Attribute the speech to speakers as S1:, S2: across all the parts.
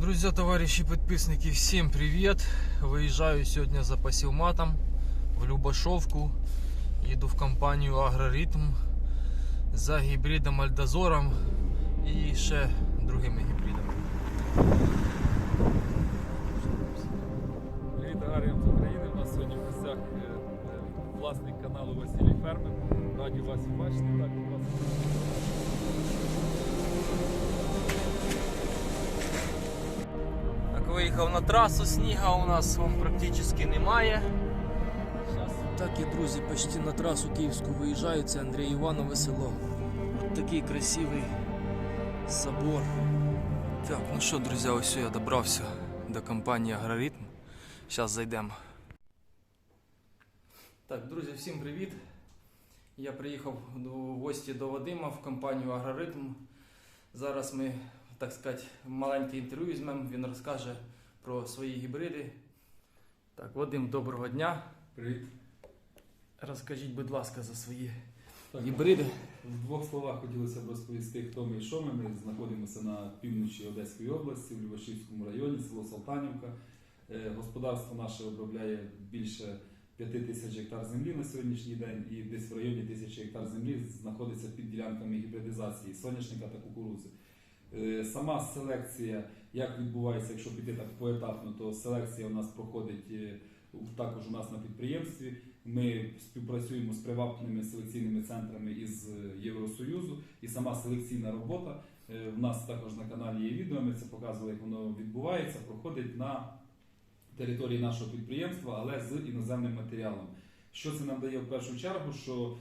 S1: Друзья, товарищи подписники, всем привет! Выезжаю сегодня за посилматом в Любашовку. Еду в компанию Агроритм за гібридом Альдозором і ще другими гібридами.
S2: Привіт аграріям з. У нас сьогодні в гостях е, е, власник каналу Василій Фермер. Раді вас бачити. Так, у вас.
S1: Виїхав на трасу, сніга у нас вон практично немає. Так і друзі, почти на трасу київську виїжджаю, це Андрій Іванове село. От такий красивий собор. Так, ну що, друзі, ось я добрався до компанії Агроритм. Зараз зайдемо. Так, друзі, всім привіт. Я приїхав до гості до Вадима в компанію Агроритм. Зараз ми, так сказати, маленьке інтерв'ю візьмемо, він розкаже про свої гібриди. Так, Вадим, доброго дня.
S2: Привіт.
S1: Розкажіть, будь ласка, за свої
S2: Так,
S1: гібриди.
S2: В двох словах хотілося б розповісти, хто ми і що ми. Ми знаходимося на півночі Одеської області, в Любашівському районі, село Салтанівка. Е, Господарство наше обробляє більше 5 тисяч гектар землі на сьогоднішній день, і десь в районі тисячі гектар землі знаходиться під ділянками гібридизації соняшника та кукурузи. Е, Сама селекція, як відбувається, якщо піти так поетапно, то селекція у нас проходить е, також у нас на підприємстві. Ми співпрацюємо з приватними селекційними центрами із е, Євросоюзу, і сама селекційна робота. В нас також на каналі є відео. Ми це показували, як воно відбувається, проходить на території нашого підприємства, але з іноземним матеріалом. Що це нам дає в першу чергу? Що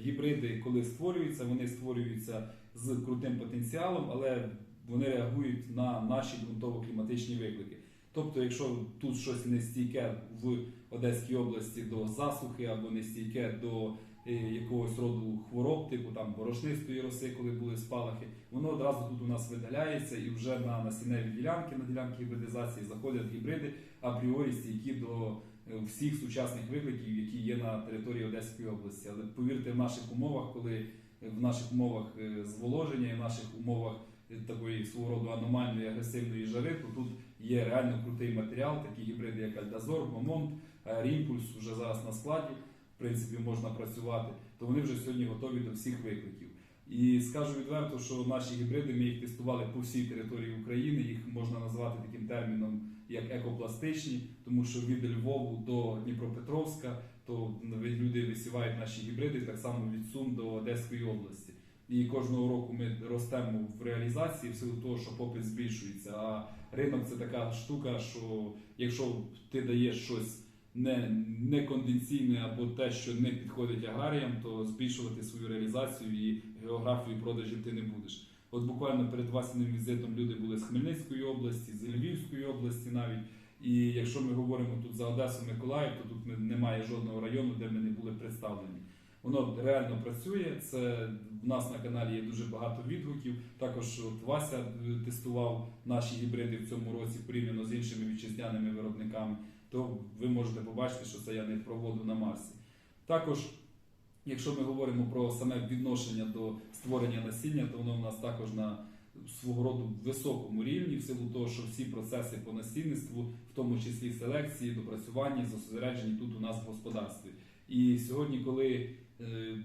S2: гібриди, коли створюються, вони створюються з крутим потенціалом, але вони реагують на наші ґрунтово-кліматичні виклики. Тобто, якщо тут щось не стійке в Одеській області до засухи або не стійке до е, якогось роду хвороб, типу там борошнистої роси, коли були спалахи, воно одразу тут у нас видаляється і вже на насінневі ділянки, на ділянки гібридизації заходять гібриди апріорі стійкі до е, всіх сучасних викликів, які є на території Одеської області. Але повірте, в наших умовах, коли в наших умовах е, зволоження і в наших умовах е, такої свого роду аномальної агресивної жари, то тут є реально крутий матеріал, такі гібриди, як Альдазор, Момонт, Рімпульс вже зараз на складі, в принципі, можна працювати, то вони вже сьогодні готові до всіх викликів. І скажу відверто, що наші гібриди ми їх тестували по всій території України. Їх можна назвати таким терміном як екопластичні, тому що від Львову до Дніпропетровська то люди висівають наші гібриди так само від Сум до Одеської області. І кожного року ми ростемо в реалізації в силу того, що попит збільшується. А ринок це така штука, що якщо ти даєш щось не, не конденційне або те, що не підходить аграріям, то збільшувати свою реалізацію і географію продажів ти не будеш. От буквально перед власним візитом люди були з Хмельницької області, з Львівської області навіть. І якщо ми говоримо тут за Одесу Миколаїв, то тут немає жодного району, де ми не були представлені. Воно реально працює. Це в нас на каналі є дуже багато відгуків. Також от Вася е, тестував наші гібриди в цьому році порівняно з іншими вітчизняними виробниками. То ви можете побачити, що це я не проводу на Марсі. Також, якщо ми говоримо про саме відношення до створення насіння, то воно в нас також на свого роду високому рівні, в силу того, що всі процеси по насінництву, в тому числі селекції, допрацювання, зосереджені тут у нас в господарстві. І сьогодні, коли е,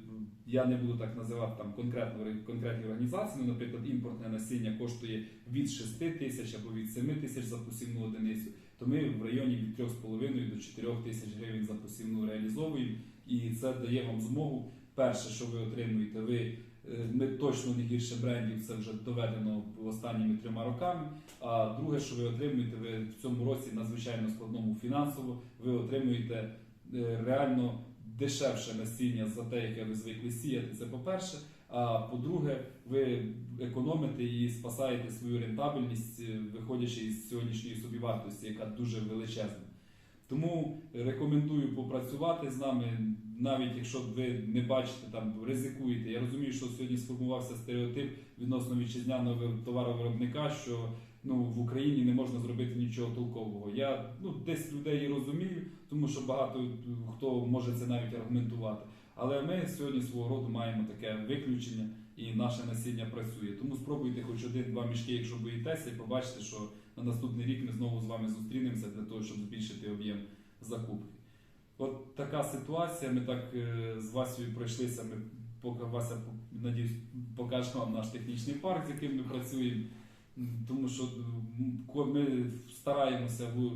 S2: я не буду так називати там конкретно конкретні організації, ну, наприклад, імпортне насіння коштує від 6 тисяч або від 7 тисяч за посівну одиницю, то ми в районі від 3,5 до 4 тисяч гривень за посівну реалізовуємо, і це дає вам змогу. Перше, що ви отримуєте, ви е, ми точно не гірше брендів, це вже доведено останніми трьома роками. А друге, що ви отримуєте, ви в цьому році надзвичайно складному фінансово, ви отримуєте е, реально дешевше насіння за те, яке ви звикли сіяти. Це по-перше. А по-друге, ви економите і спасаєте свою рентабельність, е, виходячи із сьогоднішньої собівартості, яка дуже величезна. Тому рекомендую попрацювати з нами, навіть якщо ви не бачите там, ризикуєте. Я розумію, що сьогодні сформувався стереотип відносно вітчизняного товаровиробника, що ну, в Україні не можна зробити нічого толкового. Я ну, десь людей і розумію, тому що багато хто може це навіть аргументувати. Але ми сьогодні свого роду маємо таке виключення. і наше насіння працює. Тому спробуйте хоч один-два мішки, якщо боїтеся, і побачите, що на наступний рік ми знову з вами зустрінемося для того, щоб збільшити об'єм закупки. От така ситуація. Ми так е, з Васею пройшлися. Ми поки Вася надіюсь, покаже вам наш технічний парк, з яким ми працюємо. Тому що ми стараємося в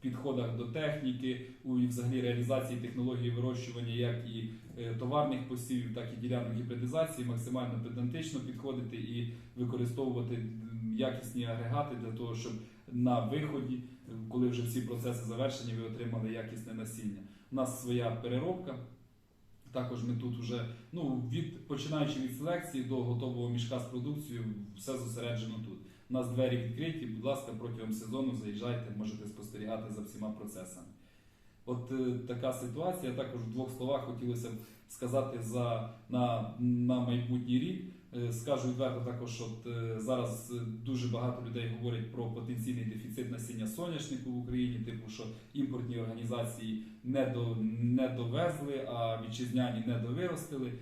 S2: підходах до техніки, у взагалі реалізації технології вирощування як і е, товарних посівів, так і ділянок гібридизації, максимально педантично підходити і використовувати якісні агрегати для того, щоб на виході, коли вже всі процеси завершені, ви отримали якісне насіння. У нас своя переробка. Також ми тут вже ну від починаючи від селекції до готового мішка з продукцією, все зосереджено тут. У нас двері відкриті. Будь ласка, протягом сезону заїжджайте, можете спостерігати за всіма процесами. От е, така ситуація. Також в двох словах хотілося б сказати за на, на майбутній рік. Е, Скажу відверто також, от е, зараз е, дуже багато людей говорять про потенційний дефіцит насіння соняшнику в Україні, типу, що імпортні організації не, до, не довезли, а вітчизняні не довиростили.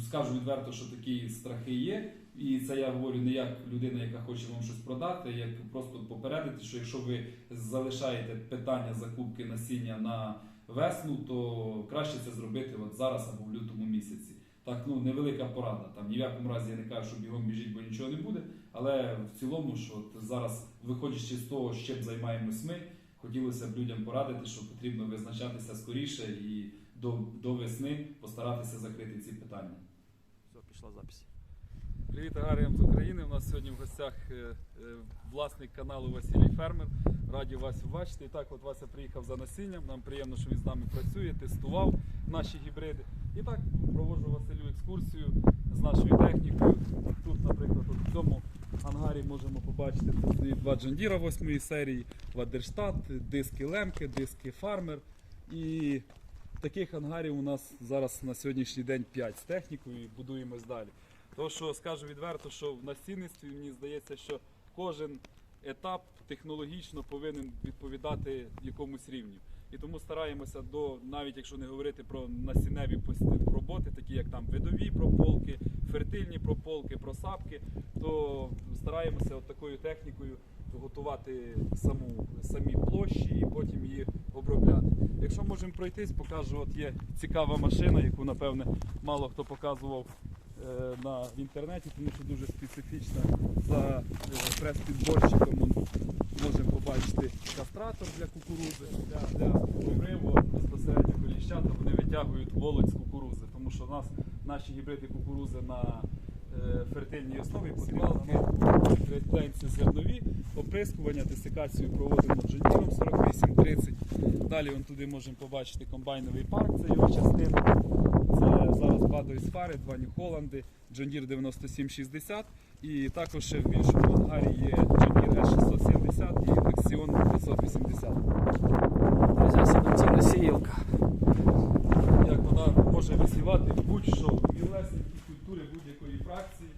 S2: Скажу відверто, що такі страхи є. І це я говорю не як людина, яка хоче вам щось продати, як просто попередити, що якщо ви залишаєте питання закупки насіння на весну, то краще це зробити от зараз або в лютому місяці. Так, ну невелика порада. Там ні в якому разі я не кажу, що бігом біжіть, бо нічого не буде. Але в цілому, що от зараз, виходячи з того, з чим займаємось ми, хотілося б людям порадити, що потрібно визначатися скоріше і до, до весни постаратися закрити ці питання.
S1: Все, пішла запись.
S2: Привіт аграріям з України. У нас сьогодні в гостях е, е, власник каналу Василій Фермер. Раді вас бачити. І так, от Вася приїхав за насінням. Нам приємно, що він з нами працює, тестував наші гібриди. І так проводжу Василю екскурсію з нашою технікою. Тут, наприклад, от в цьому ангарі можемо побачити тут два джондіра 8 серії, Вадерштат, диски Лемки, диски Фармер. І таких ангарів у нас зараз на сьогоднішній день 5 з технікою і будуємось далі. То, що скажу відверто, що в насінництві мені здається, що кожен етап технологічно повинен відповідати якомусь рівню. І тому стараємося до, навіть якщо не говорити про насінневі роботи, такі як там видові прополки, фертильні прополки, просапки, то стараємося от такою технікою готувати саму, самі площі і потім її обробляти. Якщо можемо пройтись, покажу, от є цікава машина, яку напевне мало хто показував на в інтернеті, тому що дуже специфічна за е, прес-підборщиком. Можемо побачити кастратор для кукурузи, для, для обриву безпосередньо коліщата вони витягують волоть з кукурузи, тому що у нас наші гібриди кукурузи на е, фертильній основі подрібнені пленці зернові, оприскування, десикацію проводимо джоніром 48-30. Далі вон туди можемо побачити комбайновий парк, це його частина. Це зараз падають фари, два Нью-Холланди, John 9760 і також ще в іншому ангарі є Deere S670 і Lexion 580.
S1: Друзі, селекційна сіялка.
S2: Як вона може висівати будь-що, мілесенькі фракції.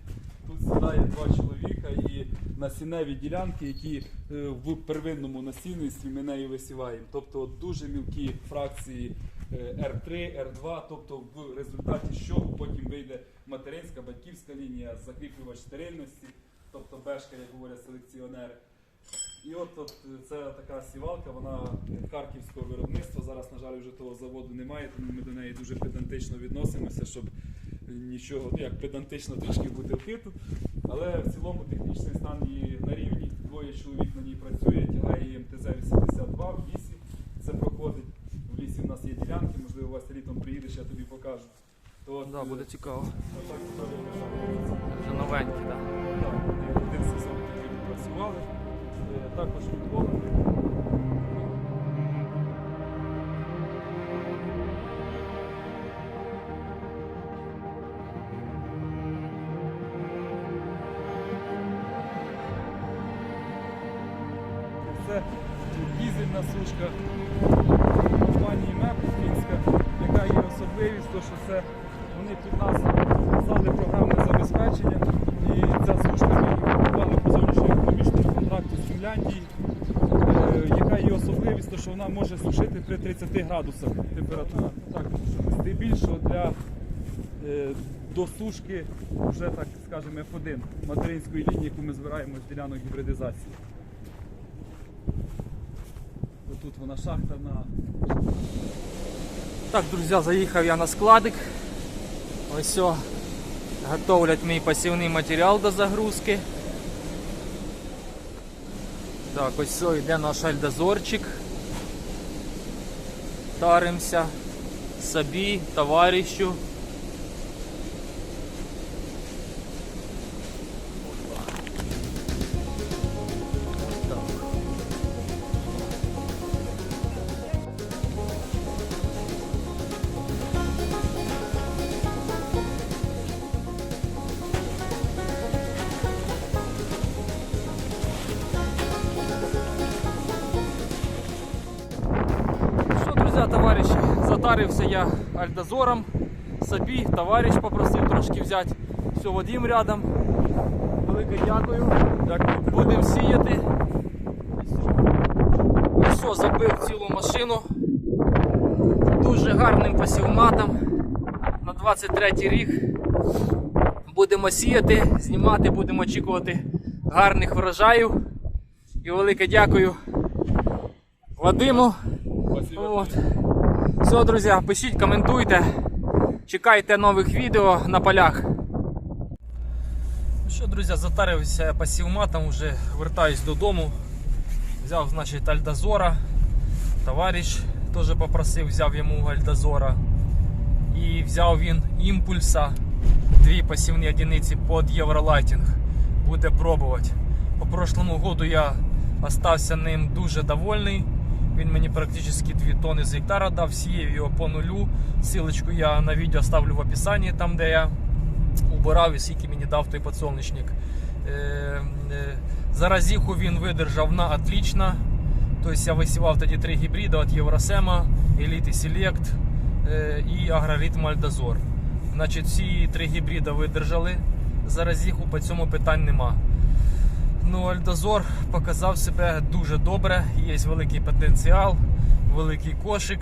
S2: Тут сідає два чоловіка і насінневі ділянки, які е, в первинному насінництві ми нею висіваємо. Тобто дуже мілкі фракції е, R3, R2, тобто в результаті чого потім вийде материнська, батьківська лінія, закріплювач стерильності, тобто бешка, як говорять селекціонери. І от, от е, це така сівалка, вона харківського виробництва. Зараз, на жаль, вже того заводу немає, тому ми до неї дуже педантично відносимося, щоб нічого, ну як педантично трошки бути вхиту. Але в цілому технічний стан її на рівні. Двоє чоловік на ній працює, тягає її МТЗ-82 в лісі. Це проходить. В лісі в нас є ділянки, можливо, Вася літом приїдеш, я тобі покажу. То
S1: Да,
S2: е,
S1: буде цікаво.
S2: отак от.
S1: Вже новенький, так?
S2: Так, один сезон працювали. Е, Також відводили. Дізельна сушка компанії Мепус Фінська, яка є особливість, то що це вони під нас взяли програмне забезпечення, і ця сушка ми купували по зовнішньоекономічному контракту з Фінляндії, е, яка є особливість, то що вона може сушити при 30 градусах температура. Так, здебільшого для е,
S3: до сушки вже так скажемо F1 материнської лінії, яку ми збираємо з ділянок гібридизації. Отут вона шахта на
S1: Так, друзі, заїхав я на складик. Ось о, готовлять мій посівний матеріал до загрузки. Так, ось о, йде наш альдозорчик. Таримося собі, товаришу. Затарився я альдозором. Собі товариш попросив трошки взяти. Все, Вадим рядом. Велике дякую.
S3: Дякую.
S1: Будемо сіяти. Ось що, забив цілу машину. Дуже гарним посівматом. На 23 рік. Будемо сіяти, знімати, будемо очікувати гарних врожаїв. І велике дякую Вадиму. От. Все, друзі, пишіть, коментуйте. Чекайте нових відео на полях. Ну що, друзі, затарився пасівматом, вже вертаюсь додому. Взяв, значить, Альдазора. Товариш теж попросив, взяв йому Альдазора. І взяв він імпульса. Дві пасівні одиниці під Євролайтінг. Буде пробувати. По прошлому году я остався ним дуже довольний. Він мені практично 2 тонни з гектара дав, сіяв його по нулю. Силочку я на відео ставлю в описанні, там де я убирав і скільки мені дав той подсолнечник. Е, е, Заразіху він видержав на отлично. Тобто я висівав тоді три гібриди від Євросема, Elite Select е, і Агроритм Альдозор. Значить, всі три гібриди видержали. Заразіху по цьому питань нема. Ну, Альдозор показав себе дуже добре, є великий потенціал, великий кошик.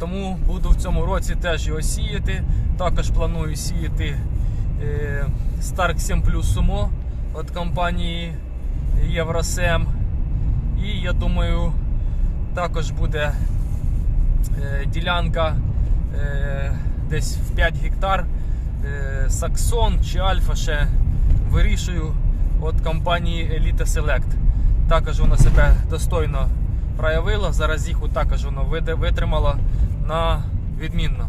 S1: Тому буду в цьому році теж його сіяти. Також планую сіяти е, Stark 7 Plus Sumo від компанії Євросем. І я думаю, також буде е, ділянка е, десь в 5 гектар. Саксон чи Альфа ще вирішую від компанії Elite Select. Також вона себе достойно проявила. Зараз їх також воно витримало на відмінно.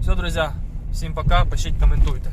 S1: Все, друзі, всім пока, пишіть, коментуйте.